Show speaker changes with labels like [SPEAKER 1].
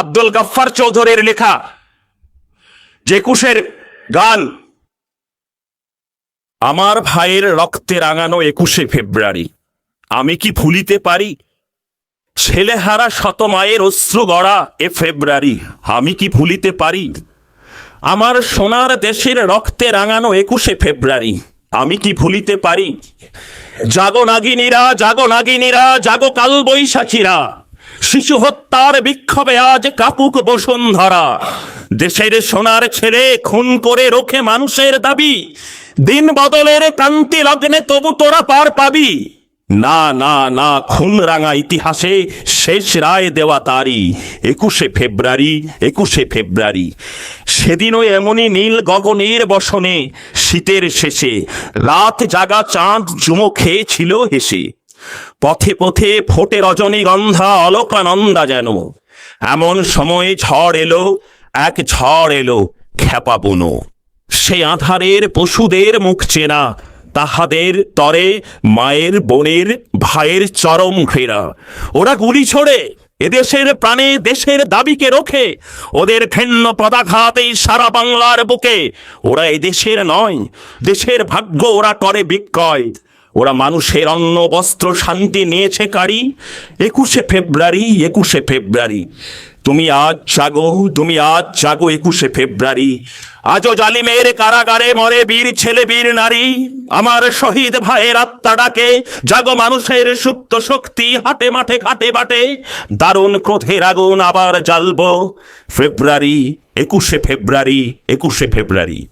[SPEAKER 1] আব্দুল গাফফার চৌধুরীর লেখা যে একুশের গান, আমার ভাইয়ের রক্তে রাঙানো একুশে ফেব্রুয়ারি, আমি কি ভুলিতে পারি? ছেলেহারা শত মায়ের অশ্রু গড়া এ ফেব্রুয়ারি, আমি কি ভুলিতে পারি? আমার সোনার দেশের রক্তে রাঙানো একুশে ফেব্রুয়ারি, আমি কি ভুলিতে পারি? জাগো নাগিনীরা জাগো নাগিনীরা, জাগো কাল বৈশাখীরা শিশু হত্যার বিক্ষোভে আজ কাপুক বসুন্ধরা। দেশের সোনার ছেলে খুন করে রোখে মানুষের দাবি। দিন বদলের কান্তি লগ্নে তবু তোরা পার পাবি। না না না, খুন রাঙা ইতিহাসে শেষ রায় দেওয়া তারই। একুশে ফেব্রুয়ারি একুশে ফেব্রুয়ারি। সেদিনও এমনই নীল গগনের বসনে, শীতের শেষে। রাত জাগা চাঁদ চুমো খেয়েছিল হেসে। পথে পথে ফোটে রজনীগন্ধা অলকানন্দা যেন। এমন সময়ে ঝড় এলো, এক ঝড় এলো খেপা বুনো। সে আধারের পশুদের মুখ চেনা, তাহাদের তরে মায়ের বোনের ভাইয়ের চরম ঘৃণা। ওরা গুলি ছোড়ে, এদেশের প্রাণে দেশের দাবিকে রোখে, ওদের ঘৃণ্য পদাঘাতেই সারা বাংলার বুকে। ওরা এদেশের নয়, দেশের ভাগ্য ওরা করে বিক্রয়। ওরা মানুষের অন্ন, বস্ত্র, শান্তি নিয়েছে কারি। একুশে ফেব্রুয়ারি একুশে ফেব্রুয়ারি। তুমি আজ জাগো, তুমি আজ জাগো একুশে ফেব্রুয়ারি। আজও জালিমের কারাগারে মরে বীর ছেলে, বীর নারী। আমার শহীদ ভাইয়ের আত্মা ডাকে, জাগো মানুষের সুপ্ত শক্তি, হাটে মাঠে, ঘাটে বাটে। দারুণ ক্রোধের আগুন আবার জ্বালবো। ফেব্রুয়ারি, একুশে ফেব্রুয়ারি একুশে ফেব্রুয়ারি।